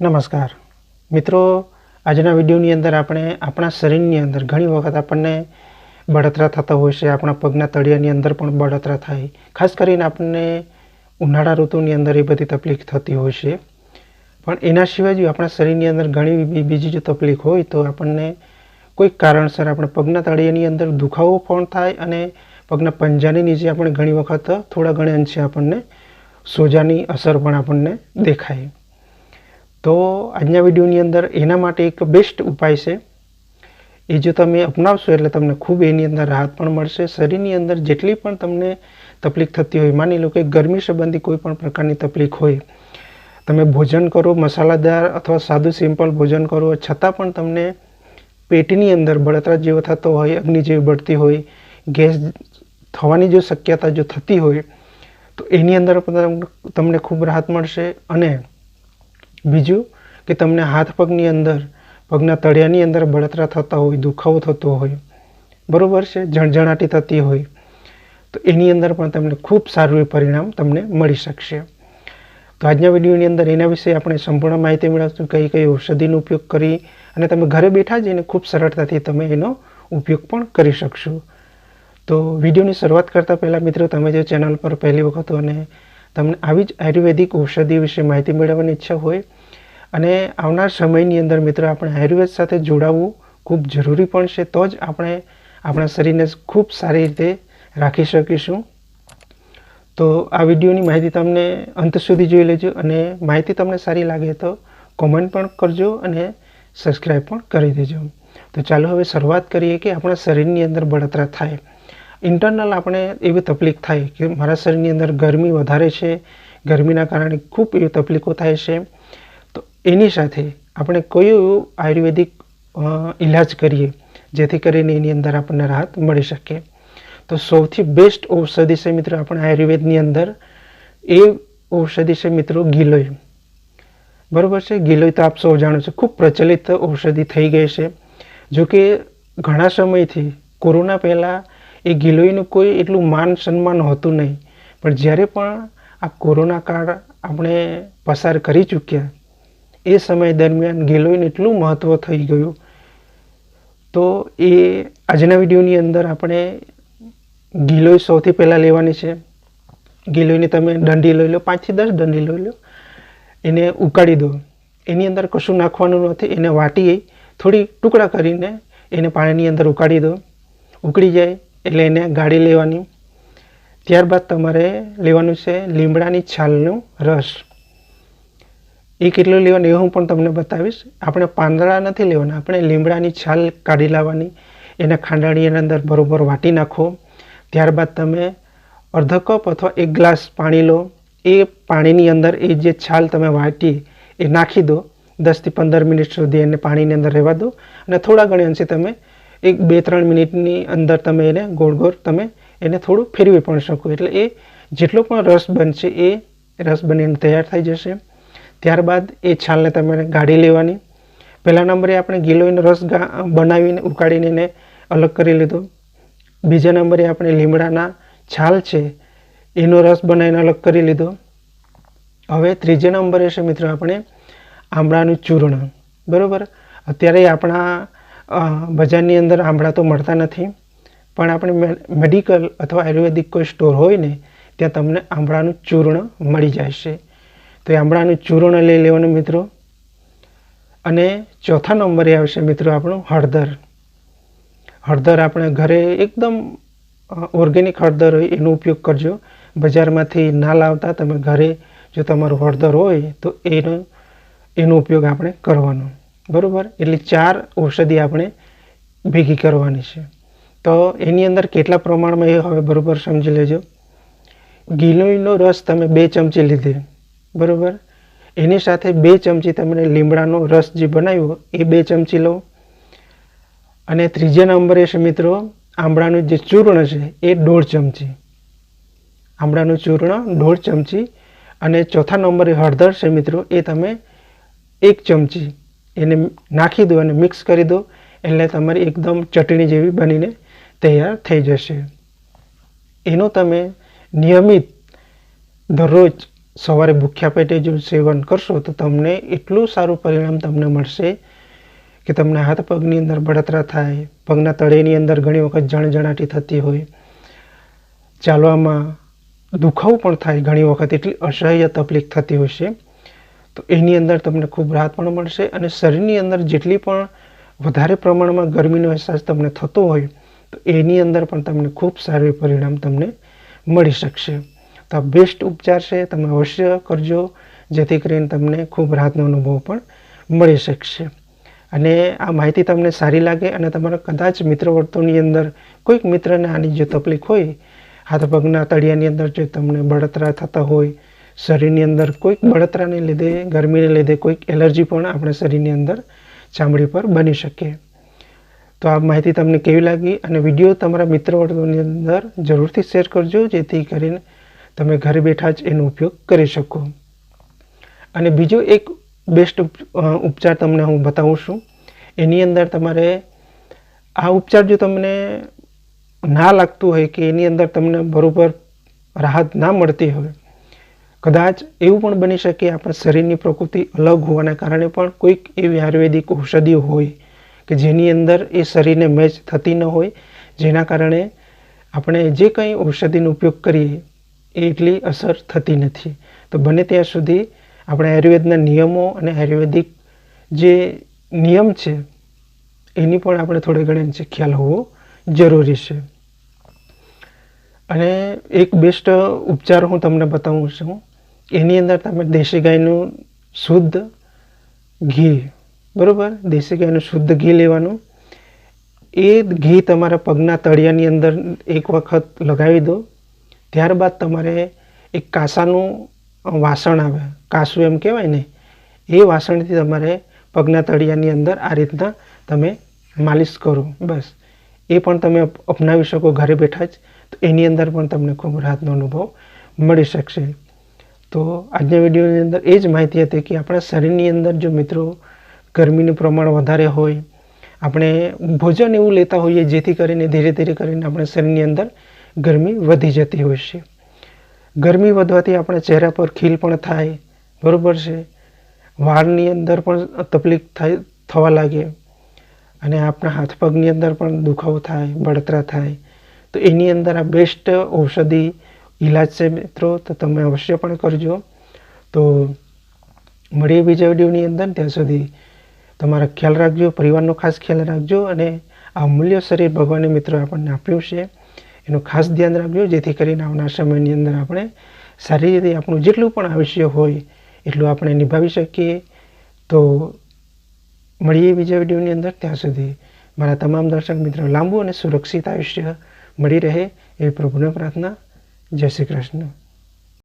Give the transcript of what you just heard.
નમસ્કાર. મિત્રો, આજના વિડીયોની અંદર આપણે આપણા શરીરની અંદર ઘણી વખત આપણને બળતરા થતા હોય છે, આપણા પગના તળિયાની અંદર પણ બળતરા થાય. ખાસ કરીને આપણને ઉનાળા ઋતુની અંદર એ બધી તકલીફ થતી હોય છે. પણ એના સિવાય જો આપણા શરીરની અંદર ઘણી બીજી જો તકલીફ હોય તો આપણને કોઈક કારણસર આપણે પગના તળિયાની અંદર દુખાવો પણ થાય અને પગના પંજાની નીચે આપણે ઘણી વખત થોડા ઘણા અંશે આપણને સોજાની અસર પણ આપણને દેખાય. તો આજના વિડીયોની અંદર એના માટે એક બેસ્ટ ઉપાય છે. એ જો તમે અપનાવશો એટલે તમને ખૂબ એની અંદર રાહત પણ મળશે. શરીરની અંદર જેટલી પણ તમને તકલીફ થતી હોય, માની લો કે ગરમી સંબંધી કોઈ પણ પ્રકારની તકલીફ હોય, તમે ભોજન કરો, મસાલાદાર અથવા સાદું સિમ્પલ ભોજન કરો, છતાં પણ તમને પેટની અંદર બળતરા જેવો થતો હોય, અગ્નિ જેવી બળતી હોય, ગેસ થવાની જો શક્યતા જો થતી હોય, તો એની અંદર પણ તમ- તમને ખૂબ રાહત મળશે અને બીજું કે તમને હાથ પગની અંદર, પગના તળિયાની અંદર બળતરા થતા હોય, દુખાવો થતો હોય, બરોબર છે જણજણાટી થતી હોય, તો એની અંદર પણ તમને ખૂબ સારું પરિણામ તમને મળી શકશે. તો આજના વિડીયોની અંદર એના વિશે આપણે સંપૂર્ણ માહિતી મેળવશું, કઈ કઈ ઔષધિનો ઉપયોગ કરી અને તમે ઘરે બેઠા જઈને ખૂબ સરળતાથી તમે એનો ઉપયોગ પણ કરી શકશો. તો વિડીયોની શરૂઆત કરતાં પહેલાં મિત્રો, તમે જે ચેનલ પર પહેલી વખત અને તમને આવી જ આયુર્વેદિક ઔષધિ વિશે માહિતી મેળવવાની ઈચ્છા હોય અને આવનાર સમયની અંદર મિત્રો આપણે આયુર્વેદ સાથે જોડાવવું ખૂબ જરૂરી પણ છે, તો જ આપણે આપણા શરીરને ખૂબ સારી રીતે રાખી શકીશું. તો આ વિડીયોની માહિતી તમને અંત સુધી જોઈ લેજો અને માહિતી તમને સારી લાગે તો કોમેન્ટ પણ કરજો અને સબસ્ક્રાઈબ પણ કરી દેજો. તો ચાલો હવે શરૂઆત કરીએ કે આપણા શરીરની અંદર બળતરા થાય. ઇન્ટરનલ આપણે એવી તકલીફ થાય કે મારા શરીરની અંદર ગરમી વધારે છે, ગરમીના કારણે ખૂબ એવી તકલીફો થાય છે. તો એની સાથે આપણે કયો એવો આયુર્વેદિક ઇલાજ કરીએ, જેથી કરીને એની અંદર આપણને રાહત મળી શકે. તો સૌથી બેસ્ટ ઔષધિ છે મિત્રો આપણે આયુર્વેદની અંદર, એ ઔષધિ છે મિત્રો ગિલોય. બરાબર છે? ગિલોય તો આપ સૌ જાણો છો, ખૂબ પ્રચલિત ઔષધિ થઈ ગઈ છે. જો કે ઘણા સમયથી કોરોના પહેલાં એ ગિલોઈનું કોઈ એટલું માન સન્માન હોતું નહીં. પણ જ્યારે પણ આ કોરોના કાળ આપણે પસાર કરી ચૂક્યા, એ સમય દરમિયાન ગિલોઈને એટલું મહત્ત્વ થઈ ગયું. તો એ આજના વિડીયોની અંદર આપણે ગિલોઈ સૌથી પહેલાં લેવાની છે. ગિલોઈને તમે દંડી લઈ લો, પાંચથી દસ દંડી લઈ લો. એને ઉકાળી દો. એની અંદર કશું નાખવાનું નથી. એને વાટી થોડી ટુકડા કરીને એને પાણીની અંદર ઉકાળી દો. ઉકળી જાય એટલે એને ગાળી લેવાની. ત્યારબાદ તમારે લેવાનું છે લીમડાની છાલનો રસ. એ કેટલું લેવાનું એ હું પણ તમને બતાવીશ. આપણે પાંદડા નથી લેવાના, આપણે લીમડાની છાલ કાઢી લાવવાની. એને ખાંડાણીની અંદર બરોબર વાટી નાખો. ત્યારબાદ તમે અડધો કપ અથવા એક ગ્લાસ પાણી લો. એ પાણીની અંદર એ જે છાલ તમે વાટી એ નાખી દો. દસથી પંદર મિનિટ સુધી એને પાણીની અંદર રહેવા દો. અને થોડા ઘણી અંશે તમે એક બે ત્રણ મિનિટની અંદર તમે એને ગોળ ગોળ તમે એને થોડું ફેરવી પણ શકો. એટલે એ જેટલો પણ રસ બનશે, એ રસ બનીને તૈયાર થઈ જશે. ત્યારબાદ એ છાલને તમારે ગાળી લેવાની. પહેલા નંબરે આપણે ગિલોઈનો રસ બનાવીને, ઉકાળીને એને અલગ કરી લીધો. બીજા નંબરે આપણે લીમડાના છાલ છે, એનો રસ બનાવીને અલગ કરી લીધો. હવે ત્રીજા નંબરે છે મિત્રો આપણે આંબળાનું ચૂર્ણ. બરાબર? અત્યારે આપણા બજારની અંદર આંબળા તો મળતા નથી, પણ આપણે મેડિકલ અથવા આયુર્વેદિક કોઈ સ્ટોર હોય ને, ત્યાં તમને આંબળાનું ચૂર્ણ મળી જાય છે. તો એ આંબળાનું ચૂર્ણ લઈ લેવાનું મિત્રો. અને ચોથા નંબરે આવશે મિત્રો આપણું હળદર. હળદર આપણે ઘરે એકદમ ઓર્ગેનિક હળદર હોય એનો ઉપયોગ કરજો. બજારમાંથી ના લાવતા તમે ઘરે જો તમારું હળદર હોય તો એનો એનો ઉપયોગ આપણે કરવાનો. બરાબર? એટલે ચાર ઔષધિ આપણે ભેગી કરવાની છે. તો એની અંદર કેટલા પ્રમાણમાં એ હવે બરાબર સમજી લેજો. ગિલોઈનો રસ તમે બે ચમચી લીધી, બરાબર? એની સાથે બે ચમચી તમને લીમડાનો રસ જે બનાવ્યો એ બે ચમચી લો. અને ત્રીજા નંબરે છે મિત્રો આંબળાનું જે ચૂર્ણ છે, એ દોઢ ચમચી. આંબળાનું ચૂર્ણ દોઢ ચમચી. અને ચોથા નંબરે હળદર છે મિત્રો, એ તમે એક ચમચી. એને નાખી દો અને મિક્સ કરી દો એટલે તમારી એકદમ ચટણી જેવી બનીને તૈયાર થઈ જશે. એનો તમે નિયમિત દરરોજ સવારે ભૂખ્યા પેટે જો સેવન કરશો તો તમને એટલું સારું પરિણામ તમને મળશે કે તમને હાથ પગની અંદર બળતરા થાય, પગના તળેની અંદર ઘણી વખત જણજણાટી થતી હોય. ચાલવામાં દુખાવું પણ થાય ઘણી વખત, એટલી અસહ્ય તકલીફ થતી હોય છે. તો એની અંદર તમને ખૂબ રાહત પણ મળશે અને શરીરની અંદર જેટલી પણ વધારે પ્રમાણમાં ગરમીનો અહેસાસ તમને થતો હોય, તો એની અંદર પણ તમને ખૂબ સારું પરિણામ તમને મળી શકશે. તો આ બેસ્ટ ઉપચાર છે, તમે અવશ્ય કરજો, જેથી કરીને તમને ખૂબ રાહતનો અનુભવ પણ મળી શકશે. અને આ માહિતી તમને સારી લાગે અને તમારા કદાચ મિત્ર વર્તુળની અંદર કોઈક મિત્રને આની જો તકલીફ હોય હાથ પગના તળિયાની અંદર જો તમને બળતરા થતા હોય શરીરની અંદર કોઈક બળતરાને લીધે, ગરમીને લીધે કોઈક એલર્જી પણ આપણે શરીરની અંદર ચામડી પર બની શકે. તો આ માહિતી તમને કેવી લાગી અને વીડિયો તમારા મિત્ર વર્તુળની અંદર જરૂરથી શેર કરજો, જેથી કરીને તમે ઘરે બેઠા જ એનો ઉપયોગ કરી શકો. અને બીજો એક બેસ્ટ ઉપચાર તમને હું બતાવું છું. એની અંદર તમારે આ ઉપચાર જો તમને ના લાગતું હોય કે એની અંદર તમને બરાબર રાહત ના મળતી હોય કદાચ એવું પણ બની શકે આપણા શરીરની પ્રકૃતિ અલગ હોવાના કારણે પણ કોઈક એવી આયુર્વેદિક ઔષધિઓ હોય કે જેની અંદર એ શરીરને મેચ થતી ન હોય. જેના કારણે આપણે જે કંઈ ઔષધિનો ઉપયોગ કરીએ, એ એટલી અસર થતી નથી. તો બને ત્યાં સુધી આપણે આયુર્વેદના નિયમો અને આયુર્વેદિક જે નિયમ છે, એની પણ આપણે થોડે ઘણી ખ્યાલ હોવો જરૂરી છે. અને એક બેસ્ટ ઉપચાર હું તમને બતાવું છું. એની અંદર તમે દેશી ગાયનું શુદ્ધ ઘી, બરાબર? દેશી ગાયનું શુદ્ધ ઘી લેવાનું. એ ઘી તમારા પગના તળિયાની અંદર એક વખત લગાવી દો. ત્યારબાદ તમારે એક કાંસાનું વાસણ આવે. કાસું એમ કહેવાય ને? એ વાસણથી તમારે પગના તળિયાની અંદર આ રીતના તમે માલિશ કરો. બસ. એ પણ તમે અપનાવી શકો ઘરે બેઠા જ. તો એની અંદર પણ તમને ખૂબ રાહતનો અનુભવ મળી શકશે. તો આજના વિડીયોની અંદર એ જ માહિતી હતી કે આપણા શરીરની અંદર જો મિત્રો ગરમીનું પ્રમાણ વધારે હોય, આપણે ભોજન એવું લેતા હોઈએ જેથી કરીને ધીરે ધીરે કરીને આપણા શરીરની અંદર ગરમી વધી જતી હોય છે. ગરમી વધવાથી આપણા ચહેરા પર ખીલ પણ થાય, બરાબર છે? વાળની અંદર પણ તકલીફ થાય, થવા લાગે અને આપણા હાથ પગની અંદર પણ દુખાવો થાય, બળતરા થાય. તો એની અંદર આ બેસ્ટ ઔષધિ ઈલાજ છે મિત્રો, તો તમે અવશ્ય પણ કરજો. તો મળીએ બીજા વિડીયોની અંદર, ત્યાં સુધી તમારા ખ્યાલ રાખજો, પરિવારનો ખાસ ખ્યાલ રાખજો અને આ અમૂલ્ય શરીર ભગવાને મિત્રો આપણને આપ્યું છે. એનું ખાસ ધ્યાન રાખજો, જેથી કરીને આવનાર સમયની અંદર આપણે સારી રીતે આપણું જેટલું પણ આયુષ્ય હોય, એટલું આપણે નિભાવી શકીએ. તો મળીએ બીજા વિડીયોની અંદર, ત્યાં સુધી મારા તમામ દર્શક મિત્રો, લાંબુ અને સુરક્ષિત આયુષ્ય મળી રહે, એવી પ્રભુને પ્રાર્થના જય શ્રી કૃષ્ણ.